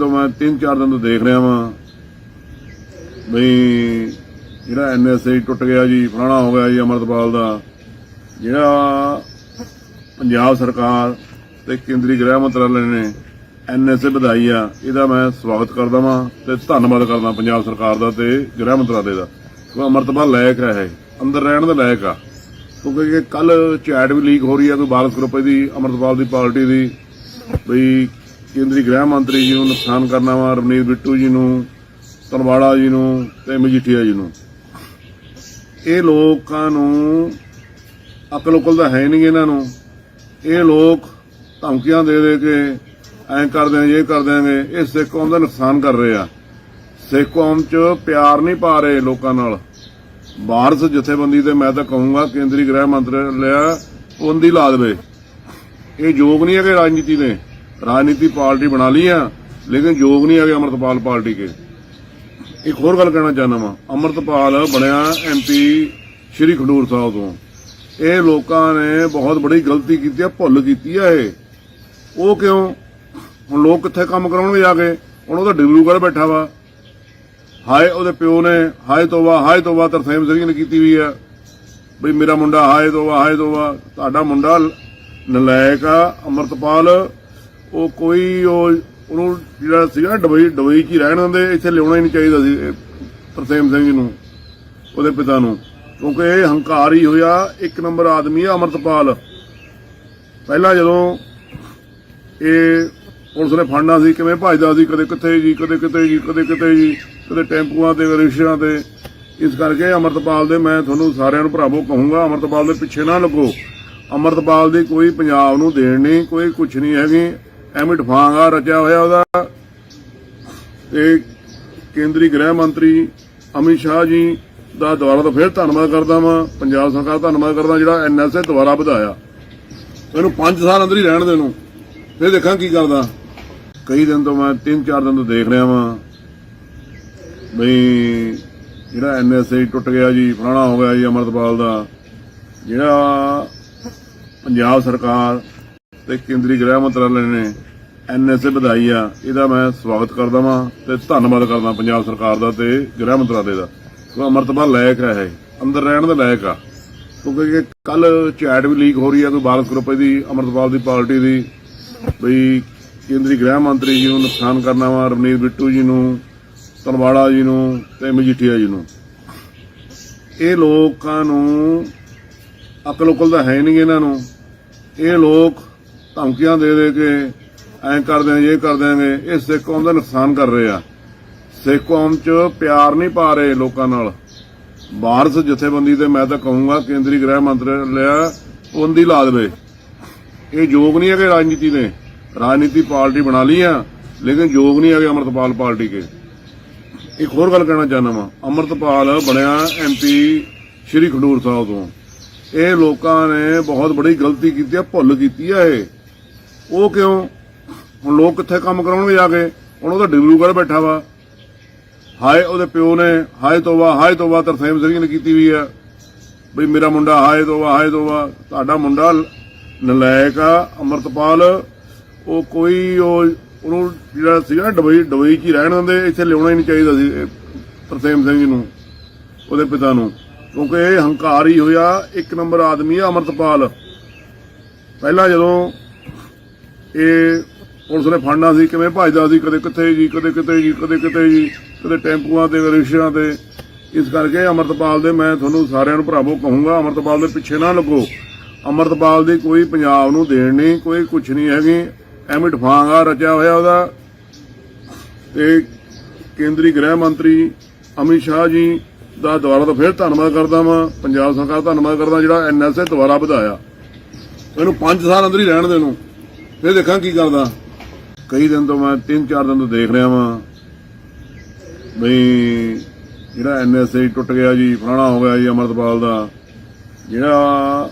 ਤੋਂ ਮੈਂ 3-4 ਦਿਨ ਤੋਂ ਦੇਖ ਰਿਹਾ ਵਾਂ ਬਈ ਜਿਹੜਾ ਐਨਐਸਏ ਟੁੱਟ ਗਿਆ ਜੀ, ਫਲਾਣਾ ਹੋ ਗਿਆ ਜੀ ਅਮਰਤਪਾਲ ਦਾ, ਜਿਹੜਾ ਪੰਜਾਬ ਸਰਕਾਰ ਤੇ ਕੇਂਦਰੀ ਗ੍ਰਹਿ ਮੰਤਰਾਲੇ ਨੇ ਐਨਐਸਏ ਵਧਾਈ ਆ, ਇਹਦਾ ਮੈਂ ਸਵਾਗਤ ਕਰਦਾ ਵਾਂ ਤੇ ਧੰਨਵਾਦ ਕਰਦਾ ਪੰਜਾਬ ਸਰਕਾਰ ਦਾ ਤੇ ਗ੍ਰਹਿ ਮੰਤਰਾਲੇ ਦਾ। ਕਿਉਂਕਿ ਅਮਰਤਪਾਲ ਲਾਇਕ ਹੈ ਇਹ ਅੰਦਰ ਰਹਿਣ ਦੇ ਲਾਇਕ ਆ। ਕਿਉਂਕਿ ਕੱਲ ਚੈਟ ਵੀ ਲੀਕ ਹੋ ਰਹੀ ਆ, ਕੋਈ ਬਾਲਸ ਗਰੁੱਪ ਦੀ ਅਮਰਤਪਾਲ ਦੀ ਪਾਰਟੀ ਦੀ, ਬਈ ਕੇਂਦਰੀ ਗ੍ਰਹਿ ਮੰਤਰੀ ਜੀ ਨੂੰ ਨੁਕਸਾਨ ਕਰਨਾ ਵਾ, ਰਵਨੀਤ ਬਿੱਟੂ ਜੀ ਨੂੰ ਤਲਵਾੜਾ ਜੀ ਨੂੰ ਤੇ ਮਜੀਠੀਆ ਜੀ ਨੂੰ। ਇਹ ਲੋਕਾਂ ਨੂੰ ਅਕਲ ਉਕਲ ਤਾਂ ਹੈ ਨਹੀਂ ਇਹਨਾਂ ਨੂੰ। ਇਹ ਲੋਕ ਧਮਕੀਆਂ ਦੇ ਦੇ ਕੇ ਐਂ ਕਰ ਦਿਆਂਗੇ ਇਹ ਕਰ ਦਿਆਂਗੇ ਇਹ ਸਿੱਖ ਕੌਮ ਦਾ ਨੁਕਸਾਨ ਕਰ ਰਹੇ ਆ। ਸਿੱਖ ਕੌਮ 'ਚ ਪਿਆਰ ਨਹੀਂ ਪਾ ਰਹੇ ਲੋਕਾਂ ਨਾਲ। ਬਾਰਸ ਜਥੇਬੰਦੀ ਤੇ ਮੈਂ ਤਾਂ ਕਹੂੰਗਾ, ਕੇਂਦਰੀ ਗ੍ਰਹਿ ਮੰਤਰਾਲਿਆ ਉਹਦੀ ਲਾ ਦੇਵੇ ਇਹ ਯੋਗ ਨਹੀਂ ਹੈਗੇ ਰਾਜਨੀਤੀ ਦੇ। ਰਾਜਨੀਤੀ ਪਾਰਟੀ ਬਣਾ ਲਈ ਆ, ਲੇਕਿਨ ਯੋਗ ਨਹੀਂ ਹੈਗੇ ਅਮਰਤਪਾਲ ਪਾਰਟੀ ਕੇ। ਇੱਕ ਹੋਰ ਗੱਲ ਕਹਿਣਾ ਚਾਹੁੰਦਾ ਵਾਂ, ਅਮਰਤਪਾਲ ਬਣਿਆ ਐਮਪੀ ਸ਼੍ਰੀ ਖਡੂਰ ਸਾਹਿਬ ਤੋਂ। ਇਹ ਲੋਕਾਂ ਨੇ ਬਹੁਤ ਬੜੀ ਗਲਤੀ ਕੀਤੀ ਆ, ਭੁੱਲ ਕੀਤੀ ਆ ਇਹ। ਉਹ ਕਿਉਂ? ਹੁਣ ਲੋਕ ਕਿੱਥੇ ਕੰਮ ਕਰਾਉਣਗੇ ਜਾ ਕੇ? ਹੁਣ ਉਹਦਾ ਤਾਂ ਡਿਬਰੂਗੜ੍ਹ ਬੈਠਾ ਵਾ। ਹਾਏ ਉਹਦੇ ਪਿਓ ਨੇ, ਹਾਏ ਤੋਬਾ ਹਾਏ ਤੋਬਾ ਤਰਸੇਮ ਸਿੰਘ ਨੇ ਕੀਤੀ ਵੀ ਆ। ਬਈ ਮੇਰਾ ਮੁੰਡਾ ਹਾਏ ਤੋਬਾ ਹਾਏ ਤੋਬਾ ਤੁਹਾਡਾ ਮੁੰਡਾ ਨਲਾਇਕ ਆ, ਅਮਰਤਪਾਲ ਉਹ ਕੋਈ ਉਹ, ਉਹਨੂੰ ਜਿਹੜਾ ਸੀਗਾ ਡਬਈ ਡਬਈ 'ਚ ਹੀ ਰਹਿਣ ਦਿੰਦੇ, ਇੱਥੇ ਲਿਆਉਣਾ ਹੀ ਨਹੀਂ ਚਾਹੀਦਾ ਸੀ, ਇਹ ਤਰਸੇਮ ਸਿੰਘ ਜੀ ਨੂੰ, ਉਹਦੇ ਪਿਤਾ ਨੂੰ। ਕਿਉਂਕਿ ਇਹ ਹੰਕਾਰ ਹੀ ਹੋਇਆ, ਇੱਕ ਨੰਬਰ ਆਦਮੀ ਆ ਅਮਰਤਪਾਲ। ਪਹਿਲਾਂ ਜਦੋਂ ਇਹ ਪੁਲਿਸ ਨੇ ਫੜਨਾ ਸੀ, ਕਿਵੇਂ ਭੱਜਦਾ ਸੀ, ਕਦੇ ਕਿੱਥੇ ਜੀ, ਕਦੇ ਕਿਤੇ ਜੀ, ਕਦੇ ਕਿਤੇ ਜੀ, ਕਦੇ ਟੈਂਪੂਆਂ ਤੇ ਰਿਕਸ਼ਿਆਂ ਤੇ। ਇਸ ਕਰਕੇ ਅਮਰਤਪਾਲ ਦੇ ਮੈਂ ਤੁਹਾਨੂੰ ਸਾਰਿਆਂ ਨੂੰ ਭਰਾਵੋ ਕਹੂੰਗਾ, ਅਮਰਤਪਾਲ ਦੇ ਪਿੱਛੇ ਨਾ ਲੱਗੋ। ਅਮਰਤਪਾਲ ਦੀ ਕੋਈ ਪੰਜਾਬ ਨੂੰ ਦੇਣ ਨਹੀਂ, ਕੋਈ ਕੁਛ ਨਹੀਂ ਹੈਗੀ। ਐਮਿਟ ਡਫਾਂਗਾ ਰਚਿਆ ਹੋਇਆ ਉਹਦਾ। ਤੇ ਕੇਂਦਰੀ ਗ੍ਰਹਿ ਮੰਤਰੀ ਅਮਿਤ ਸ਼ਾਹ ਜੀ ਦਾ ਦੁਆਰਾ ਤੋਂ ਫਿਰ ਧੰਨਵਾਦ ਕਰਦਾ ਵਾਂ। ਪੰਜਾਬ ਸਰਕਾਰ ਧੰਨਵਾਦ ਕਰਦਾ ਜਿਹੜਾ ਐਨਐਸਏ ਦੁਆਰਾ ਵਧਾਇਆ। ਇਹਨੂੰ 5 ਸਾਲ ਅੰਦਰ ਹੀ ਰਹਿਣ ਦੇ ਨੂੰ ਫਿਰ ਦੇਖਾਂ ਕੀ ਕਰਦਾ। ਕਈ ਦਿਨ ਤੋਂ ਮੈਂ 3-4 ਦਿਨ ਤੋਂ ਦੇਖ ਰਿਹਾ ਵਾਂ। ਬਈ ਜਿਹੜਾ ਐਨਐਸਏ ਟੁੱਟ ਗਿਆ ਜੀ, ਫਲਾਣਾ ਹੋ ਗਿਆ ਜੀ ਅਮਰਤਪਾਲ ਦਾ। ਜਿਹੜਾ ਪੰਜਾਬ ਸਰਕਾਰ ਤੇ ਕੇਂਦਰੀ ਗ੍ਰਹਿ ਮੰਤਰਾਲੇ ਨੇ ਐਨਐਸਏ ਵਧਾਈ ਆ, ਇਹਦਾ ਮੈਂ ਸਵਾਗਤ ਕਰਦਾ ਵਾਂ ਤੇ ਧੰਨਵਾਦ ਕਰਦਾ ਪੰਜਾਬ ਸਰਕਾਰ ਦਾ ਤੇ ਗ੍ਰਹਿ ਮੰਤਰਾਲੇ ਦਾ। ਕਿਉਂਕਿ ਅਮਰਤਪਾਲ ਲਾਇਕ ਹੈ ਇਹ ਅੰਦਰ ਰਹਿਣ ਦਾ ਲਾਇਕ ਆ। ਕਿਉਂਕਿ ਕੱਲ ਚੈਟ ਵੀ ਲੀਕ ਹੋ ਰਹੀ ਆ, ਕੋਈ ਬਾਲਸ ਗਰੁੱਪ ਦੀ ਅਮਰਤਪਾਲ ਦੀ ਪਾਰਟੀ ਦੀ, ਬਈ ਕੇਂਦਰੀ ਗ੍ਰਹਿ ਮੰਤਰੀ ਜੀ ਨੂੰ ਨੁਕਸਾਨ ਕਰਨਾ ਵਾ, ਰਵਨੀਤ ਬਿੱਟੂ ਜੀ ਨੂੰ ਤਲਵਾੜਾ ਜੀ ਨੂੰ ਤੇ ਮਜੀਠੀਆ ਜੀ ਨੂੰ। ਇਹ ਲੋਕਾਂ ਨੂੰ ਅਕਲ ਉਕਲ ਤਾਂ ਹੈ ਨਹੀਂ ਇਹਨਾਂ ਨੂੰ। ਇਹ ਲੋਕ ਧਮਕੀਆਂ ਦੇ ਦੇ ਕੇ ਐਂ ਕਰ ਦਿਆਂਗੇ, ਇਹ ਕਰ ਦਿਆਂਗੇ, ਇਹ ਸਿੱਖ ਕੌਮ ਦਾ ਨੁਕਸਾਨ ਕਰ ਰਹੇ ਆ। ਸਿੱਖ ਕੌਮ 'ਚ ਪਿਆਰ ਨਹੀਂ ਪਾ ਰਹੇ ਲੋਕਾਂ ਨਾਲ। ਬਾਰਸ ਜਥੇਬੰਦੀ ਤੇ ਮੈਂ ਤਾਂ ਕਹੂੰਗਾ, ਕੇਂਦਰੀ ਗ੍ਰਹਿ ਮੰਤਰਾਲਿਆ ਉਹਦੀ ਲਾ ਦੇਵੇ। ਇਹ ਯੋਗ ਨਹੀਂ ਹੈਗੇ ਰਾਜਨੀਤੀ ਦੇ। ਰਾਜਨੀਤੀ ਪਾਰਟੀ ਬਣਾ ਲਈ ਆ, ਲੇਕਿਨ ਯੋਗ ਨਹੀਂ ਹੈਗੇ ਅਮਰਤਪਾਲ ਪਾਰਟੀ ਕੇ। ਇੱਕ ਹੋਰ ਗੱਲ ਕਹਿਣਾ ਚਾਹੁੰਦਾ ਵਾਂ, ਅਮਰਤਪਾਲ ਬਣਿਆ ਐਮਪੀ ਸ਼੍ਰੀ ਖਡੂਰ ਸਾਹਿਬ ਤੋਂ। ਇਹ ਲੋਕਾਂ ਨੇ ਬਹੁਤ ਬੜੀ ਗਲਤੀ ਕੀਤੀ ਹੈ ਭੁੱਲ ਕੀਤੀ ਆ ਇਹ। ਉਹ ਕਿਉਂ? ਹੁਣ ਲੋਕ ਕਿੱਥੇ ਕੰਮ ਕਰਾਉਣਗੇ ਜਾ ਕੇ? ਹੁਣ ਉਹਦਾ ਤਾਂ ਬੈਠਾ ਵਾ। ਹਾਏ ਉਹਦੇ ਪਿਓ ਨੇ, ਹਾਏ ਤੋਬਾ ਹਾਏ ਤੋਬਾ, ਤਰਸੇਮ ਸਿੰਘ ਨੇ ਕੀਤੀ ਹੋਈ ਆ। ਬਈ ਮੇਰਾ ਮੁੰਡਾ, ਹਾਏ ਤੋਬਾ ਹਾਏ ਤੋਬਾ। ਤੁਹਾਡਾ ਮੁੰਡਾ ਨਲਾਇਕ ਆ, ਅਮਰਤਪਾਲ। ਉਹ ਕੋਈ ਉਹ, ਉਹਨੂੰ ਜਿਹੜਾ ਸੀਗਾ ਨਾ ਡਬਈ ਡਬਈ 'ਚ ਹੀ ਰਹਿਣ ਦਿੰਦੇ, ਇੱਥੇ ਲਿਆਉਣਾ ਹੀ ਨਹੀਂ ਚਾਹੀਦਾ ਸੀ ਤਰਸੇਮ ਸਿੰਘ ਜੀ ਨੂੰ, ਉਹਦੇ ਪਿਤਾ ਨੂੰ। ਕਿਉਂਕਿ ਇਹ ਹੰਕਾਰ ਹੀ ਹੋਇਆ, ਇੱਕ ਨੰਬਰ ਆਦਮੀ ਆ ਅਮਰਤਪਾਲ। ਪਹਿਲਾਂ ਜਦੋਂ ਇਹ ਪੁਲਿਸ ਨੇ ਫੜਨਾ ਸੀ, ਕਿਵੇਂ ਭੱਜਦਾ ਸੀ, ਕਦੇ ਕਿੱਥੇ ਜੀ, ਕਦੇ ਕਿਤੇ ਜੀ, ਕਦੇ ਕਿਤੇ ਜੀ, ਕਦੇ ਟੈਂਪੂਆਂ ਤੇ ਰਿਕਸ਼ਿਆਂ ਤੇ। ਇਸ ਕਰਕੇ ਅਮਰਤਪਾਲ ਦੇ ਮੈਂ ਤੁਹਾਨੂੰ ਸਾਰਿਆਂ ਨੂੰ ਭਰਾਵੋ ਕਹੂੰਗਾ, ਅਮਰਤਪਾਲ ਦੇ ਪਿੱਛੇ ਨਾ ਲੱਗੋ। ਅਮਰਤਪਾਲ ਦੀ ਕੋਈ ਪੰਜਾਬ ਨੂੰ ਦੇਣ ਨਹੀਂ, ਕੋਈ ਕੁਛ ਨਹੀਂ ਹੈਗੀ। ਐਵੇਂ ਡਫਾਂਗਾ ਰਚਿਆ ਹੋਇਆ ਉਹਦਾ। ਤੇ ਕੇਂਦਰੀ ਗ੍ਰਹਿ ਮੰਤਰੀ ਅਮਿਤ ਸ਼ਾਹ ਜੀ ਦਾ ਦੁਆਰਾ ਤੋਂ ਫਿਰ ਧੰਨਵਾਦ ਕਰਦਾ ਵਾਂ। ਪੰਜਾਬ ਸਰਕਾਰ ਧੰਨਵਾਦ ਕਰਦਾ ਜਿਹੜਾ ਐਨਐਸਏ ਦੁਆਰਾ ਵਧਾਇਆ। ਇਹਨੂੰ 5 ਸਾਲ ਅੰਦਰ ਹੀ ਰਹਿਣ ਦੇ ਨੂੰ ਫਿਰ ਦੇਖਾਂ ਕੀ ਕਰਦਾ। ਕਈ ਦਿਨ ਤੋਂ ਮੈਂ 3-4 ਦਿਨ ਤੋਂ ਦੇਖ ਰਿਹਾ ਵਾਂ ਬਈ ਜਿਹੜਾ ਐਨਐਸਏ ਟੁੱਟ ਗਿਆ ਜੀ, ਫਲਾਣਾ ਹੋ ਗਿਆ ਜੀ ਅਮਰਤਪਾਲ ਦਾ। ਜਿਹੜਾ